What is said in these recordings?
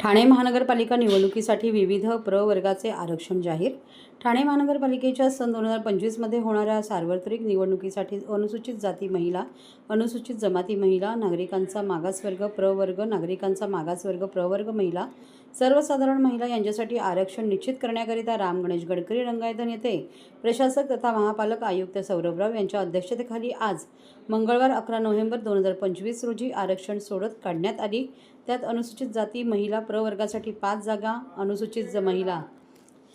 ठाणे महानगरपालिका निवडणुकीसाठी विविध प्रवर्गाचे आरक्षण जाहीर. ठाणे महानगरपालिकेच्या सन दोन हजार पंचवीसमध्ये होणाऱ्या सार्वत्रिक निवडणुकीसाठी अनुसूचित जाती महिला अनुसूचित जमाती महिला नागरिकांचा मागासवर्ग प्रवर्ग नागरिकांचा मागासवर्ग प्रवर्ग महिला सर्वसाधारण महिला यांच्यासाठी आरक्षण निश्चित करण्याकरिता राम गणेश गडकरी रंगायतन येथे प्रशासक तथा महापालक आयुक्त सौरभराव यांच्या अध्यक्षतेखाली आज मंगळवार अकरा नोव्हेंबर दोन हजार पंचवीस रोजी आरक्षण सोडत काढण्यात आली. त्यात अनुसूचित जाती महिला प्रवर्गासाठी पाच जागा अनुसूचित ज महिला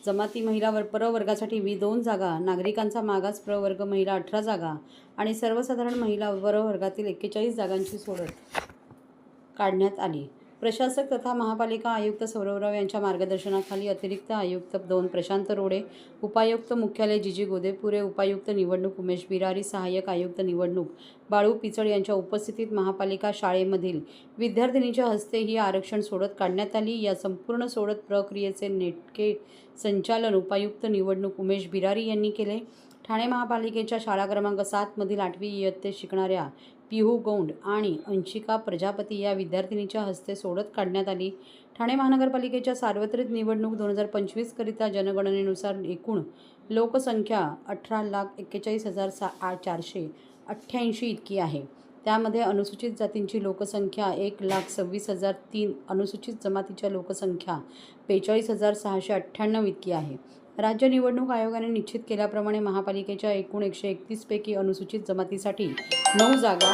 जमाती महिला वर प्रवर्गासाठी वी दोन जागा नागरिकांचा मागास प्रवर्ग महिला अठरा जागा आणि सर्वसाधारण महिला प्रवर्गातील एक्केचाळीस जागांची सोडत काढण्यात आली. प्रशासक तथा महापालिका आयुक्त सौरवराव यांच्या मार्गदर्शनाखाली अतिरिक्त आयुक्त दोन प्रशांत रोडे उपायुक्त मुख्यालय जिजी गोदेपुरे उपायुक्त निवडणूक उमेश बिरारी सहाय्यक आयुक्त निवडणूक बाळू पिचड यांच्या उपस्थितीत महापालिका शाळेमधील विद्यार्थिनीच्या हस्ते ही आरक्षण सोडत काढण्यात आली. या संपूर्ण सोडत प्रक्रियेचे नेटके संचालन उपायुक्त निवडणूक उमेश बिरारी यांनी केले. ठाणे महापालिकेच्या शाळा क्रमांक सातमधील आठवी इयत्तेत शिकणाऱ्या पिहू गौंड आणि अंशिका प्रजापती या विद्यार्थिनीच्या हस्ते सोडत काढण्यात आली. ठाणे महानगरपालिकेच्या सार्वत्रिक निवडणूक दोन हजार पंचवीसकरिता जनगणनेनुसार एकूण लोकसंख्या अठरा लाख एक्केचाळीस हजार सा आठ चारशे अठ्ठ्याऐंशी इतकी आहे. त्यामध्ये अनुसूचित जातींची लोकसंख्या एक लाख सव्वीस हजार तीन अनुसूचित जमातीच्या लोकसंख्या बेचाळीस हजार सहाशे अठ्ठ्याण्णव इतकी आहे. राज्य निवडणूक आयोगाने निश्चित केल्याप्रमाणे महापालिकेच्या एकूण एकशे एकतीसपैकी अनुसूचित जमातीसाठी नऊ जागा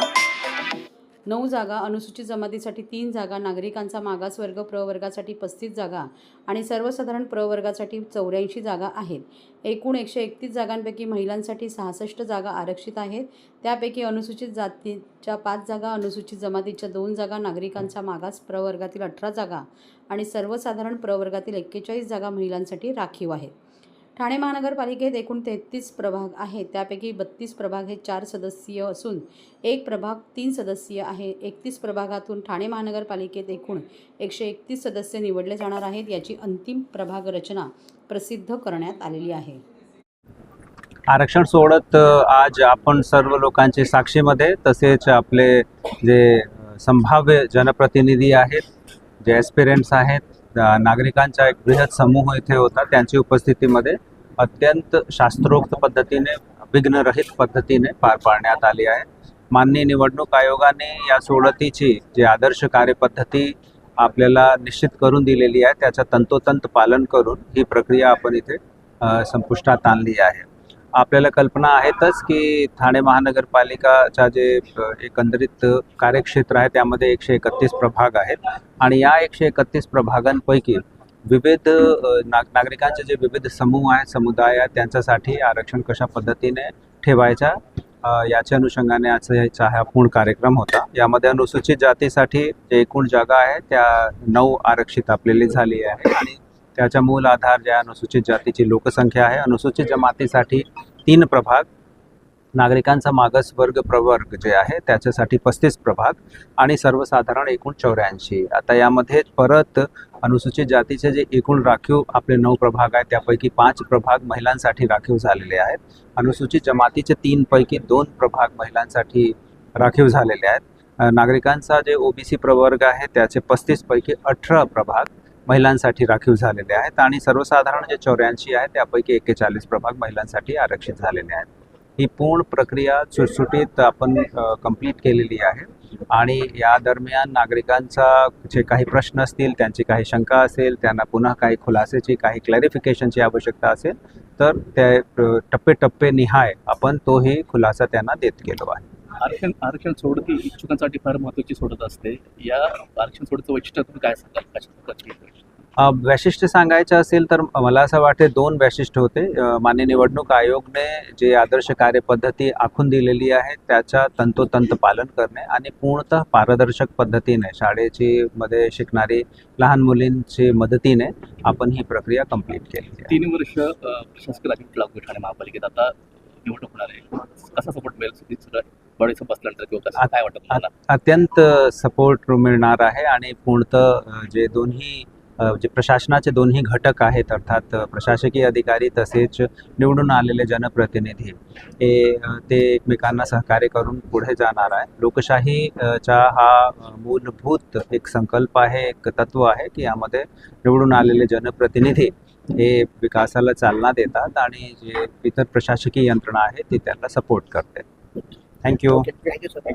नऊ जागा अनुसूचित जमातीसाठी तीन जागा नागरिकांचा मागासवर्ग प्रवर्गासाठी पस्तीस जागा आणि सर्वसाधारण प्रवर्गासाठी चौऱ्याऐंशी जागा आहेत. एकूण एकशे एकतीस जागांपैकी महिलांसाठी सहासष्ट जागा आरक्षित आहेत. त्यापैकी अनुसूचित जातीच्या पाच जागा अनुसूचित जमातीच्या दोन जागा नागरिकांचा मागास प्रवर्गातील अठरा जागा आणि सर्वसाधारण प्रवर्गातील एक्केचाळीस जागा महिलांसाठी राखीव आहेत. ठाणे महानगरपालिकेत एकूण तेहतीस प्रभाग आहेत. त्यापैकी बत्तीस प्रभाग हे चार सदस्यीय असून एक प्रभाग तीन सदस्यीय आहे. एकतीस प्रभागातून ठाणे महानगरपालिकेत एकूण एकशे एकतीस सदस्य निवडले जाणार आहेत. याची अंतिम प्रभाग रचना प्रसिद्ध करण्यात आलेली आहे. आरक्षण सोडत आज आपण सर्व लोकांचे साक्षीमध्ये तसेच आपले जे संभाव्य जनप्रतिनिधी आहेत जे ॲस्पिरंट्स आहेत नागरिकांचा एक बृहत समूह इथे होता त्यांची उपस्थितीमध्ये अत्यंत शास्त्रोक्त पद्धतीने विघ्नरहित पद्धतीने पार पाडण्यात आली आहे. माननीय निवडणूक आयोगाने या सोडतीची जी आदर्श कार्यपद्धती आपल्याला निश्चित करून दिलेली आहे त्याचं तंतोतंत पालन करून ही प्रक्रिया आपण इथे संपुष्टात आणली आहे. आपल्याला कल्पना आहेतच की ठाणे महानगरपालिकाच्या जे एकंदरीत कार्यक्षेत्र आहे त्यामध्ये एकशे एकतीस प्रभाग आहेत. आणि या एकशे एकतीस प्रभागांपैकी विविध नाग नागरिकांचे जे विविध समूह आहेत समुदाय आहेत त्यांच्यासाठी आरक्षण कशा पद्धतीने ठेवायच्या याच्या अनुषंगाने आजचा हा पूर्ण कार्यक्रम होता. यामध्ये अनुसूचित जातीसाठी जे एकूण जागा आहे त्या नऊ आरक्षित आपलेली झाली आहे. आणि त्याच्या मूल आधार ज्या अनुसूचित जातीची लोकसंख्या आहे अनुसूचित जमातीसाठी तीन प्रभाग. नागरिकांचा मागासवर्ग प्रवर्ग जे आहे त्याच्यासाठी पस्तीस प्रभाग आणि सर्वसाधारण एकूण चौऱ्याऐंशी. आता यामध्ये परत अनुसूचित जातीचे जे एकूण राखीव आपले नऊ प्रभाग आहेत त्यापैकी पाच प्रभाग महिलांसाठी राखीव झालेले आहेत. अनुसूचित जमातीचे तीनपैकी दोन प्रभाग महिलांसाठी राखीव झालेले आहेत. नागरिकांचा जे ओबीसी प्रवर्ग आहे त्याचे पस्तीसपैकी अठरा प्रभाग महिलांसाठी राखीव झालेले आहेत आणि सर्वसाधारण जे चौऱ्याऐंशी आहे त्यापैकी एक्केचाळीस प्रभाग महिलांसाठी आरक्षित झालेले आहेत. ही पूर्ण प्रक्रिया सुटसुटीत आपण कंप्लीट केलेली आहे आणि या दरम्यान नागरिकांचा जे काही प्रश्न असतील त्यांची काही शंका असेल त्यांना पुन्हा काही खुलासेची काही क्लॅरिफिकेशनची आवश्यकता असेल तर त्या टप्पे टप्पे निहाय आपण तोही खुलासा त्यांना देत गेलो आहे. आरक्षण आरक्षण सोडती इच्छुकांसाठी फार महत्वाची सोडत असते. या आरक्षण सोडचं वैशिष्ट्य तुम्ही काय सांगाल? कशा वैशिष्ट्य सांगायचं असेल तर मला असं वाटते दोन वैशिष्ट्य होते. अ, माननीय निवडणूक आयोगने जे आदर्श कार्यपद्धती आखून दिलेली आहे त्याच्या तंतोतंत पालन करणे आणि पूर्णतः पारदर्शक पद्धतीने शाळेची मध्ये शिकणारी लहान मुलींची मदतीने आपण ही प्रक्रिया कंप्लीट केली तीन वर्ष प्रशासकीय राजवट लागू ठाणे महापालिकेत आता निवडणूक होणार आहे. कसा सपोर्ट मिळेल? काय वाटतं अत्यंत सपोर्ट मिळणार आहे आणि पूर्णतः जे दोन्ही जे प्रशासनाचे दोन्ही घटक आहेत अर्थात प्रशासकीय अधिकारी तसेच निवडून आलेले जनप्रतिनिधी हे ते एकमेकांना सहकार्य करून पुढे जाणार आहे लोकशाही चा हा मूलभूत एक संकल्प आहे एक तत्व आहे की यामध्ये निवडून आलेले जनप्रतिनिधी हे विकासाला चालना देतात आणि जे इतर प्रशासकीय यंत्रणा आहे ती त्यांना सपोर्ट करते. Thank you thank you sir